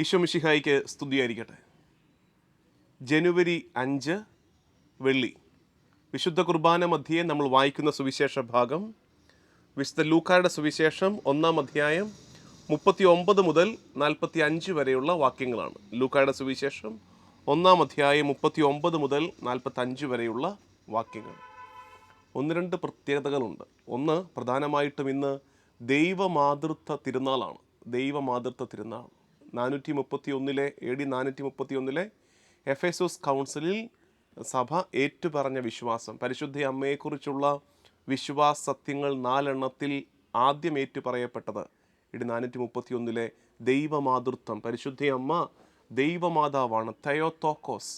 ഈശോ മിശിഹായിക്ക് സ്തുതിയായിരിക്കട്ടെ. ജനുവരി അഞ്ച് വെള്ളി. വിശുദ്ധ കുർബാന മധ്യേ നമ്മൾ വായിക്കുന്ന സുവിശേഷ ഭാഗം വിശുദ്ധ ലൂക്കായുടെ സുവിശേഷം ഒന്നാം അധ്യായം മുപ്പത്തി ഒമ്പത് മുതൽ നാൽപ്പത്തി അഞ്ച് വരെയുള്ള വാക്യങ്ങളാണ്. ലൂക്കായുടെ സുവിശേഷം ഒന്നാം അധ്യായം മുപ്പത്തി ഒമ്പത് മുതൽ നാൽപ്പത്തി അഞ്ച് വരെയുള്ള വാക്യങ്ങൾ. ഒന്ന് രണ്ട് പ്രത്യേകതകളുണ്ട്. ഒന്ന് പ്രധാനമായിട്ടും ഇന്ന് ദൈവമാതൃത്വ തിരുനാളാണ്. ദൈവമാതൃത്വ തിരുനാൾ. നാനൂറ്റി മുപ്പത്തി ഒന്നിലെ എ ഡി നാനൂറ്റി മുപ്പത്തി ഒന്നിലെ എഫ് എസ് കൗൺസിലിൽ സഭ ഏറ്റുപറഞ്ഞ വിശ്വാസം. പരിശുദ്ധ അമ്മയെക്കുറിച്ചുള്ള വിശ്വാസ സത്യങ്ങൾ നാലെണ്ണത്തിൽ ആദ്യം ഏറ്റുപറയപ്പെട്ടത് ഇടി നാനൂറ്റി മുപ്പത്തി ഒന്നിലെ ദൈവമാതൃത്വം. പരിശുദ്ധ അമ്മ ദൈവമാതാവാണ്. തയോത്തോക്കോസ്.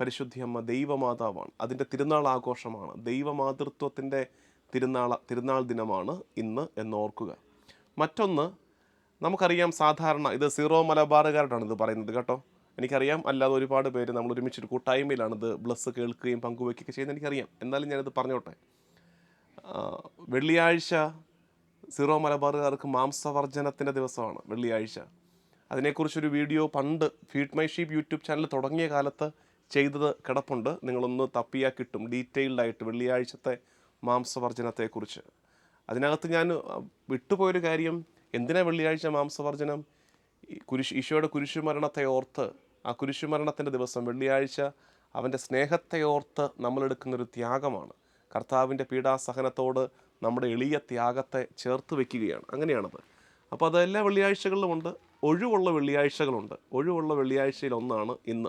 പരിശുദ്ധിയമ്മ ദൈവമാതാവാണ്. അതിന്റെ തിരുനാൾ ആഘോഷമാണ് ദൈവമാതൃത്വത്തിന്റെ തിരുനാള തിരുനാൾ ദിനമാണ് ഇന്ന് എന്നോർക്കുക മറ്റൊന്ന് നമുക്കറിയാം സാധാരണ ഇത് സീറോ മലബാറുകാരോടാണ് ഇത് പറയുന്നത് കേട്ടോ. എനിക്കറിയാം അല്ലാതെ ഒരുപാട് പേര് നമ്മൾ ഒരുമിച്ചൊരു കൂട്ടായ്മയിലാണ് ഇത് ബ്ലസ് കേൾക്കുകയും പങ്കുവയ്ക്കുകയൊക്കെ ചെയ്യുന്നത് എനിക്കറിയാം. എന്നാലും ഞാനിത് പറഞ്ഞോട്ടെ. വെള്ളിയാഴ്ച സീറോ മലബാറുകാർക്ക് മാംസവർജനത്തിന്റെ ദിവസമാണ് വെള്ളിയാഴ്ച. അതിനെക്കുറിച്ചൊരു വീഡിയോ പണ്ട് feed my sheep YouTube channel തുടങ്ങിയ കാലത്ത് ചെയ്തത് കിടപ്പുണ്ട്. നിങ്ങളൊന്ന് തപ്പിയാൽ കിട്ടും ഡീറ്റെയിൽഡായിട്ട് വെള്ളിയാഴ്ചത്തെ മാംസവർജനത്തെക്കുറിച്ച് അതിനകത്ത് ഞാൻ വിട്ടുപോയൊരു കാര്യം എന്തിനാ വെള്ളിയാഴ്ച മാംസവർജനം? കുരിശ് ഈശോയുടെ കുരിശുമരണത്തെ ഓർത്ത് ആ കുരിശുമരണത്തിന്റെ ദിവസം വെള്ളിയാഴ്ച അവന്റെ സ്നേഹത്തെ ഓർത്ത് നമ്മളെടുക്കുന്നൊരു ത്യാഗമാണ്. കർത്താവിന്റെ പീഡാസഹനത്തോട് നമ്മുടെ എളിയ ത്യാഗത്തെ ചേർത്ത് വെക്കുകയാണ്. അങ്ങനെയാണത്. അപ്പോൾ അത് എല്ലാ വെള്ളിയാഴ്ചകളിലുമുണ്ട് ഒഴിവുള്ള വെള്ളിയാഴ്ചകളുണ്ട്. ഒഴിവുള്ള വെള്ളിയാഴ്ചയിൽ ഒന്നാണ് ഇന്ന്.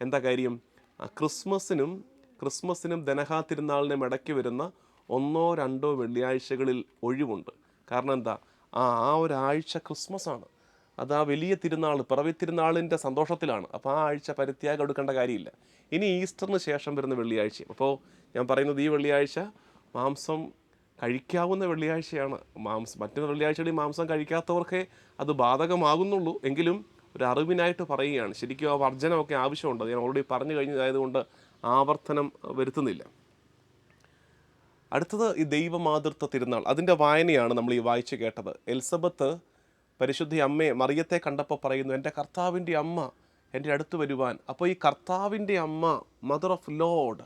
എന്താ കാര്യം? ക്രിസ്മസിനും ക്രിസ്മസിനും ധനഹാ തിരുനാളിനും ഇടയ്ക്ക് വരുന്ന ഒന്നോ രണ്ടോ വെള്ളിയാഴ്ചകളിൽ ഒഴിവുണ്ട്. കാരണം എന്താ? ആ ആ ഒരാഴ്ച ക്രിസ്മസ് ആണ് അത് ആ വലിയ തിരുനാൾ പിറവി തിരുനാളിന്റെ സന്തോഷത്തിലാണ്. അപ്പോൾ ആ ആഴ്ച പരിത്യാഗം എടുക്കേണ്ട കാര്യമില്ല. ഇനി ഈസ്റ്ററിന് ശേഷം വരുന്ന വെള്ളിയാഴ്ച അപ്പോൾ ഞാൻ പറയുന്നത് ഈ വെള്ളിയാഴ്ച മാംസം കഴിക്കാവുന്ന വെള്ളിയാഴ്ചയാണ്. മാംസം മറ്റു വെള്ളിയാഴ്ചകളിൽ മാംസം കഴിക്കാത്തവർക്കേ അത് ബാധകമാകുന്നുള്ളൂ. എങ്കിലും ഒരു അറിവിനായിട്ട് പറയുകയാണ്. ശരിക്കും ആ വർജനമൊക്കെ ആവശ്യമുണ്ട്. ഞാൻ ഓൾറെഡി പറഞ്ഞു കഴിഞ്ഞതായതുകൊണ്ട് ആവർത്തനം വരുത്തുന്നില്ല. അടുത്തത് ഈ ദൈവമാതൃത്വ തിരുനാൾ. അതിന്റെ വായനയാണ് നമ്മൾ ഈ വായിച്ചു കേട്ടത്. എൽസബത്ത് പരിശുദ്ധി അമ്മയെ മറിയത്തെ കണ്ടപ്പോൾ പറയുന്നു എന്റെ കർത്താവിന്റെ അമ്മ എന്റെ അടുത്ത് വരുവാൻ. അപ്പോൾ ഈ കർത്താവിന്റെ അമ്മ മദർ ഓഫ് ലോഡ്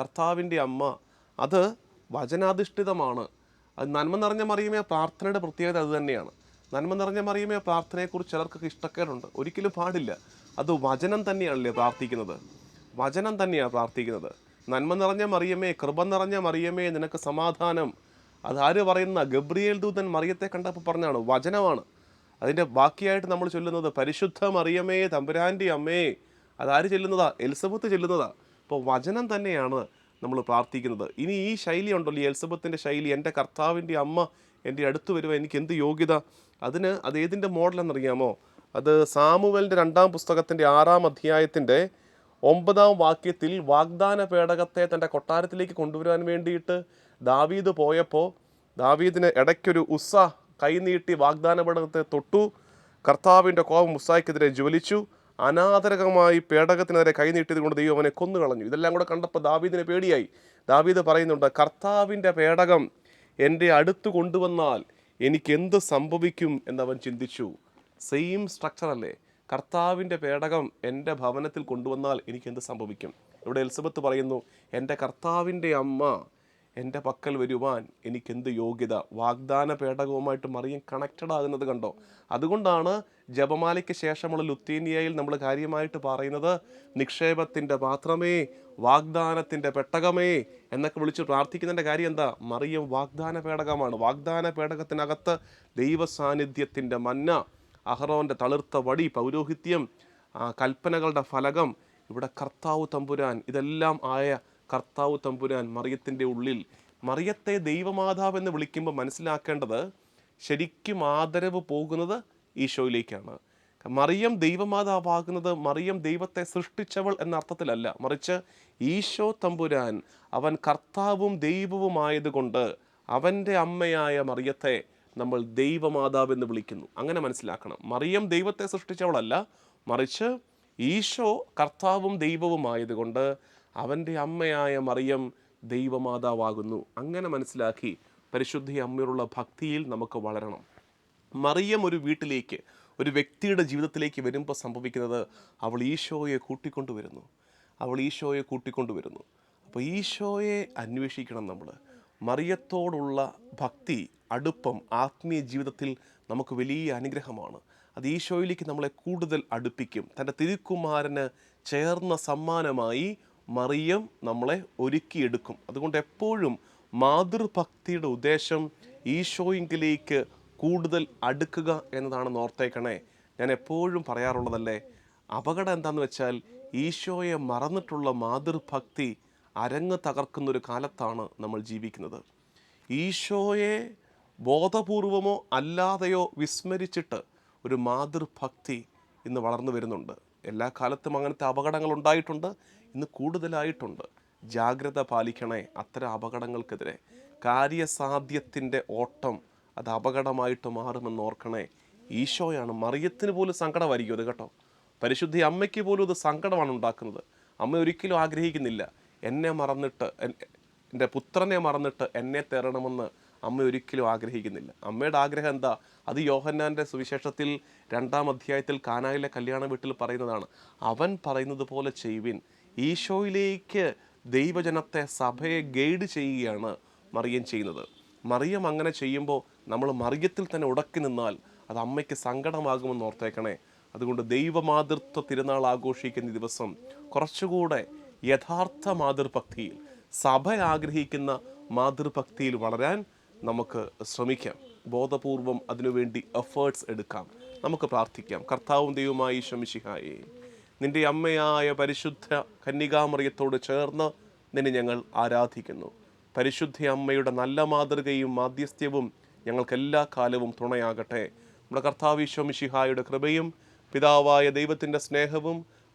കർത്താവിന്റെ അമ്മ അത് വചനാധിഷ്ഠിതമാണ്. അത് നന്മ നിറഞ്ഞ മറിയമേ പ്രാർത്ഥനയുടെ പ്രത്യേകത അത് തന്നെയാണ്. നന്മ നിറഞ്ഞ മറിയമേ പ്രാർത്ഥനയെക്കുറിച്ച് ചിലർക്കൊക്കെ ഇഷ്ടക്കേടുണ്ട്. ഒരിക്കലും പാടില്ല. അത് വചനം തന്നെയാണല്ലേ പ്രാർത്ഥിക്കുന്നത്. വചനം തന്നെയാണ് പ്രാർത്ഥിക്കുന്നത്. നന്മ നിറഞ്ഞ മറിയമേ കൃപ നിറഞ്ഞ മറിയമേ നിനക്ക് സമാധാനം. അതാര് പറയുന്ന? ഗബ്രിയേൽ ദൂതൻ മറിയത്തെ കണ്ടപ്പോൾ പറഞ്ഞാണ് വചനമാണ്. അതിന്റെ ബാക്കിയായിട്ട് നമ്മൾ ചൊല്ലുന്നത് പരിശുദ്ധ മറിയമേ തമ്പുരാന്റെ അമ്മേ. അതാര് ചെല്ലുന്നതാ? എൽസബത്ത് ചെല്ലുന്നതാ. അപ്പോൾ വചനം തന്നെയാണ് നമ്മൾ പ്രാർത്ഥിക്കുന്നത്. ഇനി ഈ ശൈലി ഉണ്ടല്ലോ ഈ എലിസബത്തിന്റെ ശൈലി എന്റെ കർത്താവിന്റെ അമ്മ എന്റെ അടുത്ത് വരുവാൻ എനിക്ക് എന്ത് യോഗ്യത? അതിന് അത് ഏതിന്റെ മോഡലെന്നറിയാമോ അത് സാമുവലിന്റെ രണ്ടാം പുസ്തകത്തിന്റെ ആറാം അധ്യായത്തിന്റെ ഒമ്പതാം വാക്യത്തിൽ വാഗ്ദാന പേടകത്തെ തന്റെ കൊട്ടാരത്തിലേക്ക് കൊണ്ടുവരാൻ വേണ്ടിയിട്ട് ദാവീദ് പോയപ്പോൾ ദാവീദിന് ഇടയ്ക്കൊരു ഉസ്സ കൈനീട്ടി വാഗ്ദാന പേടകത്തെ തൊട്ടു. കർത്താവിന്റെ കോപം ഉസ്സായ്ക്കെതിരെ ജ്വലിച്ചു. അനാദരകമായി പേടകത്തിനെതിരെ കൈനീട്ടിയത് കൊണ്ട് ദൈവം അവനെ കൊന്നുകളഞ്ഞു. ഇതെല്ലാം കൂടെ കണ്ടപ്പോൾ ദാവീദിന് പേടിയായി. ദാവീദ് പറയുന്നുണ്ട് കർത്താവിന്റെ പേടകം എന്റെ അടുത്ത് കൊണ്ടുവന്നാൽ എനിക്കെന്ത് സംഭവിക്കും എന്നവൻ ചിന്തിച്ചു. സെയിം സ്ട്രക്ചർ അല്ലേ? കർത്താവിന്റെ പേടകം എന്റെ ഭവനത്തിൽ കൊണ്ടുവന്നാൽ എനിക്ക് എന്ത് സംഭവിക്കും? ഇവിടെ എലിസബത്ത് പറയുന്നു എന്റെ കർത്താവിന്റെ അമ്മ എന്റെ പക്കൽ വരുവാൻ എനിക്കെന്ത് യോഗ്യത? വാഗ്ദാന പേടകവുമായിട്ട് മറിയം കണക്റ്റഡ് ആകുന്നത് കണ്ടോ? അതുകൊണ്ടാണ് ജപമാലയ്ക്ക് ശേഷമുള്ള ലുത്തീനിയയിൽ നമ്മൾ കാര്യമായിട്ട് പറയുന്നത് നിക്ഷേപത്തിന്റെ പാത്രമേ വാഗ്ദാനത്തിന്റെ പെട്ടകമേ എന്നൊക്കെ വിളിച്ച് പ്രാർത്ഥിക്കുന്നതിന്റെ കാര്യം എന്താ? മറിയം വാഗ്ദാന പേടകമാണ്. വാഗ്ദാന പേടകത്തിനകത്ത് ദൈവ സാന്നിധ്യത്തിന്റെ മന്ന അഹറോന്റെ തളിർത്ത വടി പൗരോഹിത്യം കൽപ്പനകളുടെ ഫലകം ഇവിടെ കർത്താവ് തമ്പുരാൻ ഇതെല്ലാം ആയ കർത്താവ് തമ്പുരാൻ മറിയത്തിന്റെ ഉള്ളിൽ. മറിയത്തെ ദൈവമാതാവ് എന്ന് വിളിക്കുമ്പോൾ മനസ്സിലാക്കേണ്ടത് ശരിക്കും ആദരവ് പോകുന്നത് ഈശോയിലേക്കാണ്. മറിയം ദൈവമാതാവാകുന്നത് മറിയം ദൈവത്തെ സൃഷ്ടിച്ചവൾ എന്ന അർത്ഥത്തിലല്ല. മറിച്ച് ഈശോ തമ്പുരാൻ അവൻ കർത്താവും ദൈവവുമായതുകൊണ്ട് അവന്റെ അമ്മയായ മറിയത്തെ നമ്മൾ ദൈവമാതാവ് എന്ന് വിളിക്കുന്നു. അങ്ങനെ മനസ്സിലാക്കണം. മറിയം ദൈവത്തെ സൃഷ്ടിച്ചവളല്ല മറിച്ച് ഈശോ കർത്താവും ദൈവവുമായതുകൊണ്ട് അവന്റെ അമ്മയായ മറിയം ദൈവമാതാവാകുന്നു. അങ്ങനെ മനസ്സിലാക്കി പരിശുദ്ധി അമ്മയോടുള്ള ഭക്തിയിൽ നമുക്ക് വളരണം. മറിയം ഒരു വീട്ടിലേക്ക് ഒരു വ്യക്തിയുടെ ജീവിതത്തിലേക്ക് വരുമ്പോൾ സംഭവിക്കുന്നത് അവൾ ഈശോയെ കൂട്ടിക്കൊണ്ടുവരുന്നു. അവൾ ഈശോയെ കൂട്ടിക്കൊണ്ടുവരുന്നു. അപ്പോൾ ഈശോയെ അന്വേഷിക്കണം നമ്മൾ മറിയത്തോടുള്ള ഭക്തി അടുപ്പം ആത്മീയ ജീവിതത്തിൽ നമുക്ക് വലിയ അനുഗ്രഹമാണ്. അത് ഈശോയിലേക്ക് നമ്മളെ കൂടുതൽ അടുപ്പിക്കും. തന്റെ തിരുക്കുമാരന് ചേർന്ന സമ്മാനമായി മറിയം നമ്മളെ ഒരുക്കിയെടുക്കും. അതുകൊണ്ട് എപ്പോഴും മാതൃഭക്തിയുടെ ഉദ്ദേശം ഈശോയിങ്കിലേക്ക് കൂടുതൽ അടുക്കുക എന്നതാണ് ഓർത്തേക്കണേ. ഞാൻ എപ്പോഴും പറയാറുള്ളതല്ലേ അപകടം എന്താണെന്ന് വെച്ചാൽ ഈശോയെ മറന്നിട്ടുള്ള മാതൃഭക്തി അരങ്ങ് തകർക്കുന്ന ഒരു കാലത്താണ് നമ്മൾ ജീവിക്കുന്നത്. ഈശോയെ ബോധപൂർവമോ അല്ലാതെയോ വിസ്മരിച്ചിട്ട് ഒരു മാതൃഭക്തി ഇന്ന് വളർന്നു വരുന്നുണ്ട്. എല്ലാ കാലത്തും അങ്ങനത്തെ അപകടങ്ങൾ ഉണ്ടായിട്ടുണ്ട് ഇന്ന് കൂടുതലായിട്ടുണ്ട്. ജാഗ്രത പാലിക്കണേ അത്തരം അപകടങ്ങൾക്കെതിരെ. കാര്യസാധ്യത്തിന്റെ ഓട്ടം അത് അപകടമായിട്ട് മാറുമെന്ന് ഓർക്കണേ. ഈശോയാണ് മറിയത്തിന് പോലും സങ്കടമായിരിക്കും അത് കേട്ടോ. പരിശുദ്ധി അമ്മയ്ക്ക് പോലും അത് സങ്കടമാണ് ഉണ്ടാക്കുന്നത്. അമ്മ ഒരിക്കലും ആഗ്രഹിക്കുന്നില്ല. എന്നെ മറന്നിട്ട് എന്റെ പുത്രനെ മറന്നിട്ട് എന്നെ തേരണമെന്ന് അമ്മ ഒരിക്കലും ആഗ്രഹിക്കുന്നില്ല. അമ്മയുടെ ആഗ്രഹം എന്താ? അത് യോഹന്നാന്റെ സുവിശേഷത്തിൽ രണ്ടാം അധ്യായത്തിൽ കാനായിലെ കല്യാണ വീട്ടിൽ പറയുന്നതാണ്. അവൻ പറയുന്നത് പോലെ ചെയ്യുവിൻ. ഈശോയിലേക്ക് ദൈവജനത്തെ സഭയെ ഗൈഡ് ചെയ്യുകയാണ് മറിയം ചെയ്യുന്നത്. മറിയം അങ്ങനെ ചെയ്യുമ്പോൾ നമ്മൾ മറിയത്തിൽ തന്നെ ഉടക്കി നിന്നാൽ അത് അമ്മയ്ക്ക് സങ്കടമാകുമെന്ന് ഓർത്തേക്കണേ. അതുകൊണ്ട് ദൈവമാതൃത്വ തിരുനാൾ ആഘോഷിക്കുന്ന ദിവസം കുറച്ചുകൂടെ യഥാർത്ഥ മാതൃഭക്തിയിൽ സഭ ആഗ്രഹിക്കുന്ന മാതൃഭക്തിയിൽ വളരാൻ നമുക്ക് ശ്രമിക്കാം. ബോധപൂർവം അതിനുവേണ്ടി എഫേർട്സ് എടുക്കാം. നമുക്ക് പ്രാർത്ഥിക്കാം. കർത്താവും ദൈവമായി ശമിശിഹായേ നിന്റെ അമ്മയായ പരിശുദ്ധ കന്യകാമറിയത്തോട് ചേർന്ന് നിന്നെ ഞങ്ങൾ ആരാധിക്കുന്നു. പരിശുദ്ധ അമ്മയുടെ നല്ല മാതൃകയും മാധ്യസ്ഥ്യവും ഞങ്ങൾക്ക് എല്ലാ കാലവും തുണയാകട്ടെ. നമ്മുടെ കർത്താവ് ശമിഷിഹായുടെ കൃപയും പിതാവായ ദൈവത്തിന്റെ സ്നേഹവും